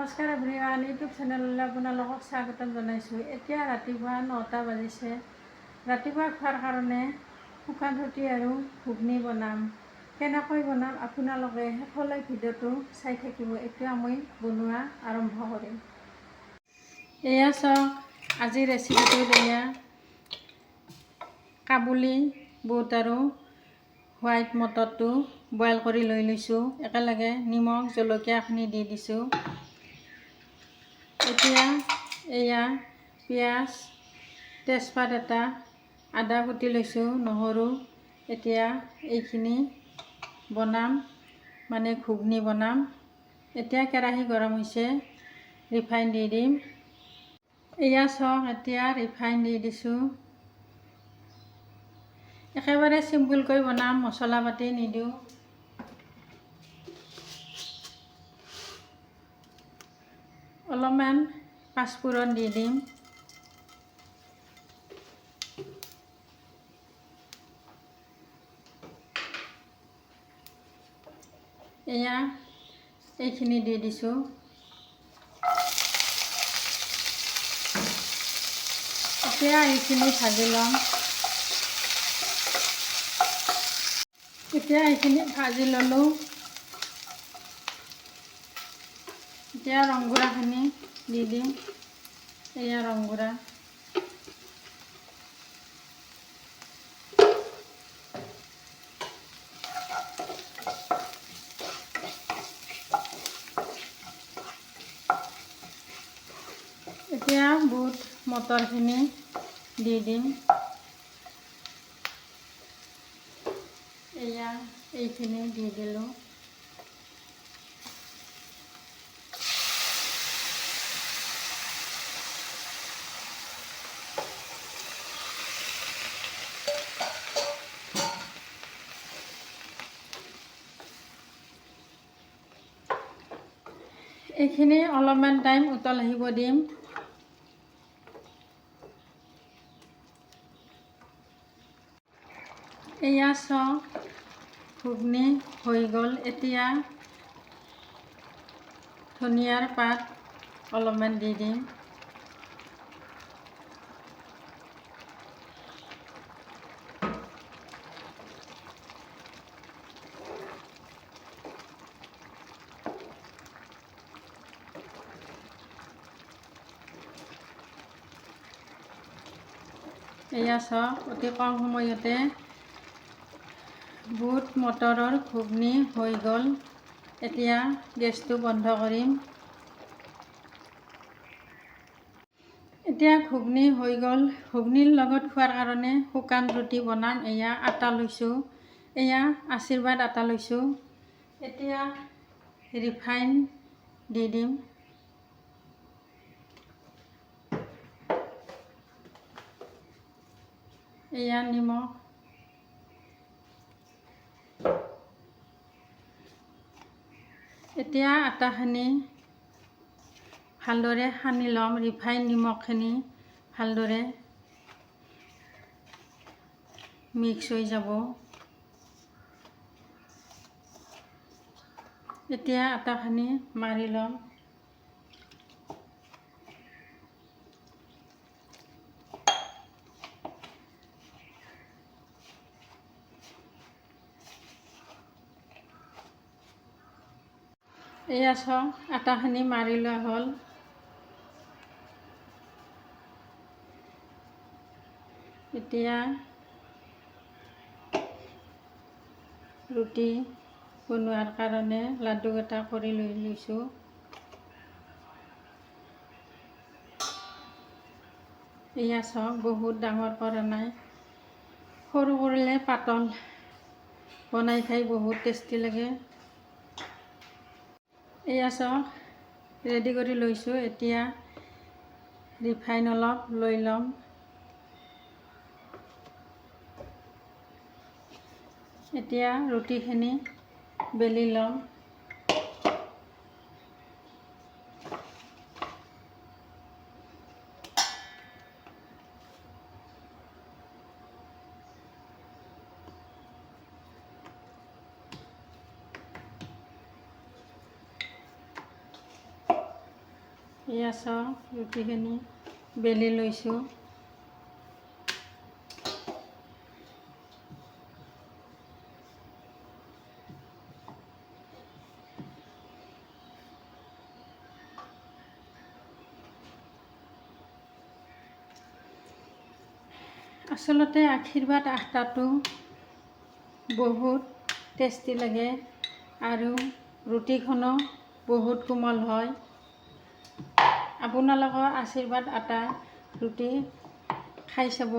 নমস্কাৰ everyone, YouTube চেনেললৈ আপোনালোকক স্বাগতম জনাইছোঁ। এতিয়া ৰাতিপুৱা নটা বাজিছে। ৰাতিপুৱা খোৱাৰ কাৰণে শুকান ৰুটি আৰু ঘুগনি বনাম। কেনেকৈ বনাম আপোনালোকে শেষলৈ ভিডিঅ'টো চাই থাকিব। এতিয়া মই বনোৱা আৰম্ভ কৰিম। এয়া চাওক আজিৰ ৰেচিপিটোত এয়া কাবুলি, বুট আৰু হোৱাইট মটৰটো বইল কৰি লৈ লৈছোঁ। একেলগে নিমখ, জলকীয়াখিনি দি দিছোঁ। এতিয়া এয়া পিঁয়াজ, তেজপাত এটা, আদা কুটি লৈছোঁ, নহৰু। এতিয়া এইখিনি বনাম মানে ঘুগনি বনাম। এতিয়া কেৰাহী গৰম হৈছে, ৰিফাইন দি দিম। এয়া চাওক, এতিয়া ৰিফাইন দি দিছোঁ। একেবাৰে চিম্পুলকৈ বনাম, মছলা পাতি নিদিওঁ। অলপমান পাঁচফোৰণ দি দিম। এয়া এইখিনি দি দিছোঁ। এতিয়া এইখিনি ভাজি ল'ম। এতিয়া এইখিনি ভাজি ল'লোঁ। এতিয়া ৰংগুড়াখিনি দি দিম। এয়া ৰংগুড়া এতিয়া বুট, মটৰখিনি দি দিম। এয়া এইখিনি দি দিলোঁ। এইখিনি অলপমান টাইম উতল আহিব দিম। এয়া চাওক ঘুগনি হৈ গ'ল। এতিয়া ধনিয়াৰ পাত অলপমান দি দিম। এয়া অতি কম সময়তে বুট মটৰৰ ঘুগনি হৈ গ'ল। এতিয়া গেছটো বন্ধ কৰিম। এতিয়া ঘুগনি হৈ গ'ল। ঘুগনিৰ লগত খোৱাৰ কাৰণে শুকান ৰুটি বনাম। এয়া আটা লৈছোঁ। এয়া আশীৰ্বাদ আটা লৈছোঁ। এতিয়া ৰিফাইন দি দিম। এয়া নিমখ এতিয়া আটাখিনি ভালদৰে সানি ল'ম, ৰিফাইন নিমখখিনি ভালদৰে মিক্স হৈ যাব। এতিয়া আটাখিনি মাৰি ল'ম। এয়া চাওক আটাখিনি মাৰি লোৱা হ'ল। এতিয়া ৰুটি বনোৱাৰ কাৰণে লাডু এটা কৰি লৈ লৈছোঁ। এয়া চাওক বহুত ডাঙৰ কৰা নাই। সৰু কৰিলে পাতল বনাই খাই বহুত টেষ্টি লাগে। এয়া চাওক ৰেডি কৰি লৈছোঁ। এতিয়া ৰিফাইন অলপ লৈ ল'ম। এতিয়া ৰুটিখিনি বেলি ল'ম। এয়া চাওক ৰুটিখিনি বেলি লৈছোঁ। আচলতে আশীৰ্বাদ আটাটো বহুত টেষ্টি লাগে আৰু ৰুটিখনো বহুত কোমল হয়। আপোনালোকৰ আশীৰ্বাদ, আটা, ৰুটি খাই চাব।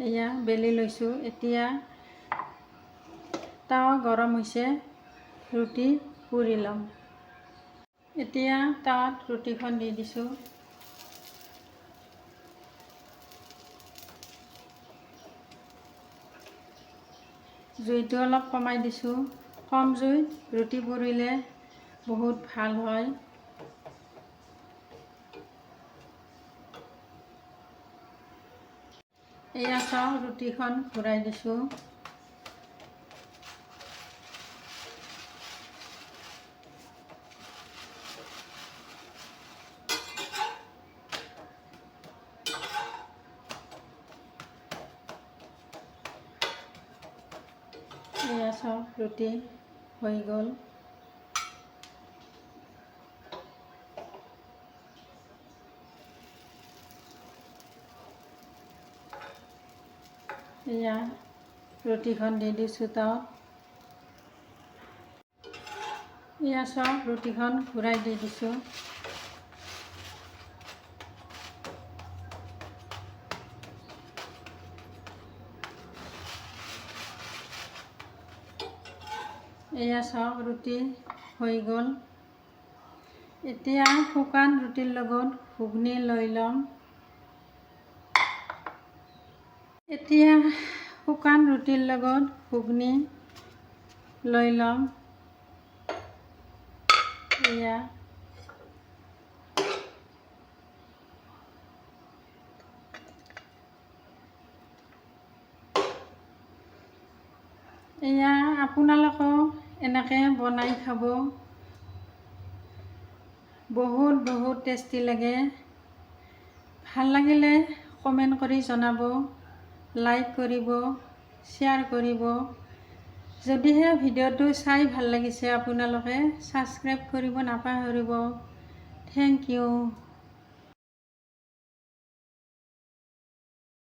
এয়া বেলি লৈছোঁ। এতিয়া তাৱা গৰম হৈছে, ৰুটি পুৰি ল'ম। এতিয়া তাৱাত ৰুটিখন দি দিছোঁ। জুইটো অলপ কমাই দিছোঁ। কম জুইত ৰুটি পুৰিলে বহুত ভালো হয়। এয়া চাওঁ ৰুটিখন ঘূৰাই দিছোঁ। এয়া চাওক ৰুটি হৈ গ'ল। এয়া, ৰুটিখন দি দিছোঁ তাত এয়া চাওক ৰুটিখন ঘূৰাই দি দিছোঁ। এয়া চাওক ৰুটি হৈ গ'ল। এতিয়া শুকান ৰুটিৰ লগত ঘুগনি লৈ ল'ম। এতিয়া শুকান ৰুটিৰ লগত ঘুগনি লৈ ল'ম। এয়া। এয়া আপোনালোকেও এনেকৈ বনাই খাব। বহুত বহুত টেষ্টি লাগে। ভালো লাগিলে কমেণ্ট কৰি জনাব। লাইক কৰিব শ্বেয়াৰ কৰিব। যদিহে ভিডিঅ'টো চাই ভালো লাগিছে, আপোনালোকে ছাবস্ক্ৰাইব কৰিব নাপাহৰিব। Thank you